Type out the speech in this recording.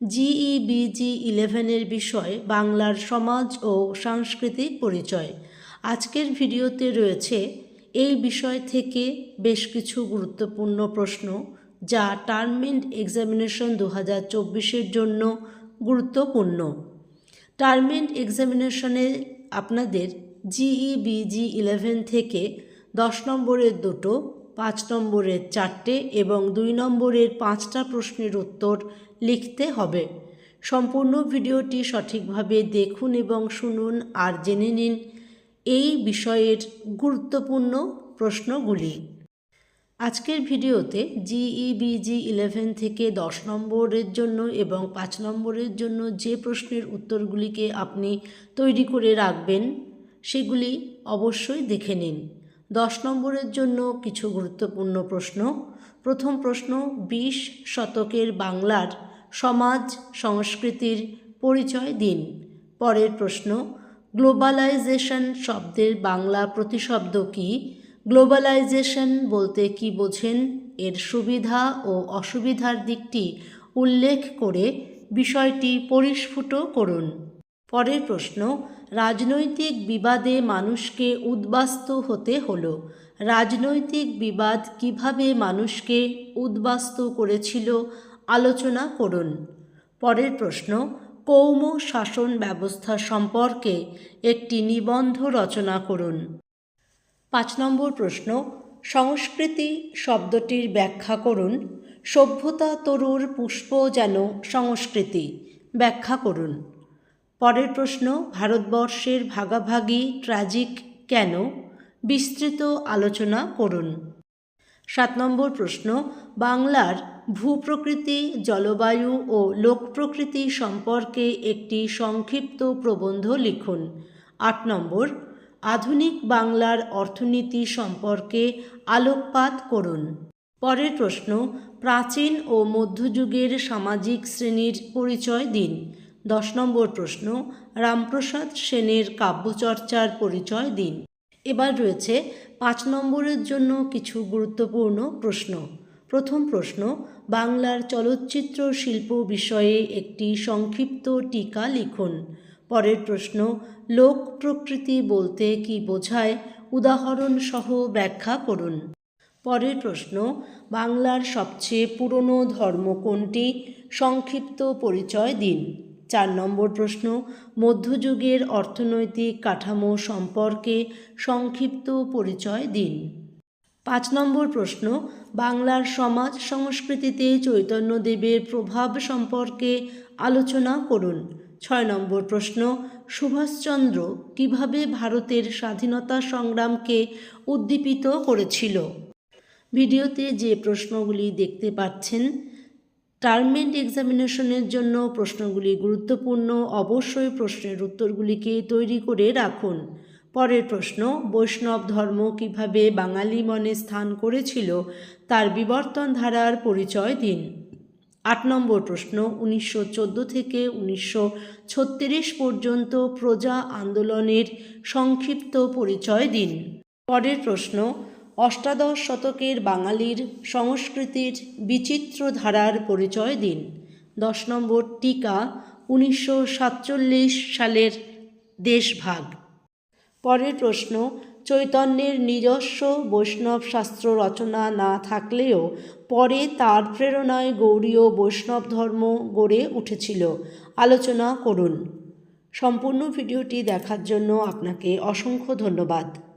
জিইবিজি ইলেভেনের বিষয়, বাংলার সমাজ ও সাংস্কৃতিক পরিচয়। আজকের ভিডিওতে রয়েছে এই বিষয় থেকে বেশ কিছু গুরুত্বপূর্ণ প্রশ্ন, যা টার্মেন্ট এক্সামিনেশন দু হাজার জন্য গুরুত্বপূর্ণ। টার্মেন্ট এক্সামিনেশনে আপনাদের জিইবিজি ইলেভেন থেকে দশ নম্বরের দুটো পাঁচ নম্বরের চারটে এবং দুই নম্বরের পাঁচটা প্রশ্নের উত্তর লিখতে হবে। সম্পূর্ণ ভিডিওটি সঠিকভাবে দেখুন এবং শুনুন আর জেনে নিন এই বিষয়ের গুরুত্বপূর্ণ প্রশ্নগুলি। আজকের ভিডিওতে জিইবিজি ইলেভেন থেকে দশ নম্বরের জন্য এবং পাঁচ নম্বরের জন্য যে প্রশ্নের উত্তরগুলিকে আপনি তৈরি করে রাখবেন, সেগুলি অবশ্যই দেখে নিন। দশ নম্বরের জন্য কিছু গুরুত্বপূর্ণ প্রশ্ন। প্রথম প্রশ্ন, বিশ শতকের বাংলার সমাজ সংস্কৃতির পরিচয় দিন। পরের প্রশ্ন, গ্লোবালাইজেশন শব্দের বাংলা প্রতিশব্দ কী? গ্লোবালাইজেশন বলতে কি বোঝেন? এর সুবিধা ও অসুবিধার দিকটি উল্লেখ করে বিষয়টি পরিস্ফুট করুন। পরের প্রশ্ন, রাজনৈতিক বিবাদে মানুষকে উদ্বাস্তু হতে হলো। রাজনৈতিক বিবাদ কীভাবে মানুষকে উদ্বাস্তু করেছিল আলোচনা করুন। পরের প্রশ্ন, কৌম শাসন ব্যবস্থা সম্পর্কে একটি নিবন্ধ রচনা করুন। পাঁচ নম্বর প্রশ্ন, সংস্কৃতি শব্দটির ব্যাখ্যা করুন। সভ্যতা তরুর পুষ্প যেন সংস্কৃতি। ব্যাখ্যা করুন। পরের প্রশ্ন, ভারতবর্ষের ভাগাভাগি ট্র্যাজিক কেন? বিস্তৃত আলোচনা করুন। সাত নম্বর প্রশ্ন, বাংলার ভূপ্রকৃতি, জলবায়ু ও লোকপ্রকৃতি সম্পর্কে একটি সংক্ষিপ্ত প্রবন্ধ লিখুন। আট নম্বর, আধুনিক বাংলার অর্থনীতি সম্পর্কে আলোকপাত করুন। পরের প্রশ্ন, প্রাচীন ও মধ্যযুগের সামাজিক শ্রেণির পরিচয় দিন। দশ নম্বর প্রশ্ন, রামপ্রসাদ সেনের কাব্যচর্চার পরিচয় দিন। এবার রয়েছে পাঁচ নম্বরের জন্য কিছু গুরুত্বপূর্ণ প্রশ্ন। প্রথম প্রশ্ন, বাংলার চলচ্চিত্র শিল্প বিষয়ে একটি সংক্ষিপ্ত টিকা লিখুন। পরের প্রশ্ন, লোক প্রকৃতি বলতে কি বোঝায়? উদাহরণ সহ ব্যাখ্যা করুন। পরের প্রশ্ন, বাংলার সবচেয়ে পুরনো ধর্ম কোনটি? সংক্ষিপ্ত পরিচয় দিন। চার নম্বর প্রশ্ন, মধ্যযুগের অর্থনৈতিক কাঠামো সম্পর্কে সংক্ষিপ্ত পরিচয় দিন। পাঁচ নম্বর প্রশ্ন, বাংলার সমাজ সংস্কৃতিতে চৈতন্যদেবের প্রভাব সম্পর্কে আলোচনা করুন। ছয় নম্বর প্রশ্ন, সুভাষচন্দ্র কীভাবে ভারতের স্বাধীনতা সংগ্রামকে উদ্দীপিত করেছিল? ভিডিওতে যে প্রশ্নগুলি দেখতে পাচ্ছেন টার্মেন্ট এক্সামিনেশনের জন্য প্রশ্নগুলি গুরুত্বপূর্ণ। অবশ্যই প্রশ্নের উত্তরগুলিকে তৈরি করে রাখুন। পরের প্রশ্ন, বৈষ্ণব ধর্ম কীভাবে বাঙালি মনে স্থান করেছিল তার বিবর্তন ধারার পরিচয় দিন। আট নম্বর প্রশ্ন, উনিশশো চোদ্দ থেকে উনিশশো ছত্রিশ পর্যন্ত প্রজা আন্দোলনের সংক্ষিপ্ত পরিচয় দিন। পরের প্রশ্ন অষ্টাদশ শতকের বাঙালির সংস্কৃতির বিচিত্র ধারার পরিচয় দিন। দশ নম্বর টিকা উনিশশো সাতচল্লিশ সালের দেশভাগ। পরের প্রশ্ন, চৈতন্যের নিজস্ব বৈষ্ণব শাস্ত্র রচনা না থাকলেও পরে তার প্রেরণায় গৌরীয় বৈষ্ণব ধর্ম গড়ে উঠেছিল। আলোচনা করুন। সম্পূর্ণ ভিডিওটি দেখার জন্য আপনাকে অসংখ্য ধন্যবাদ।